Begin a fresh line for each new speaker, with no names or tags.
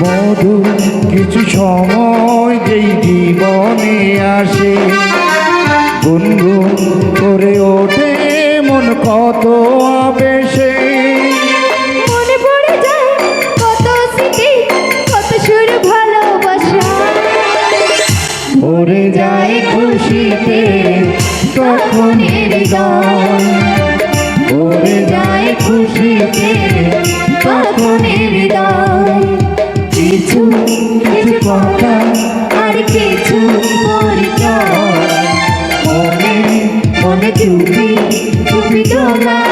মধু কিছু সময় যেই জীবনে আসে গুনগুন করে ওঠে মন কত আবেশে। ভরে যায় খুশিতে তখন হৃদয় ভরে যায় খুশিতে কিছু কিছু কথা
আর কিছু পরিচয়
মনে মনে চুপি চুপি তোলা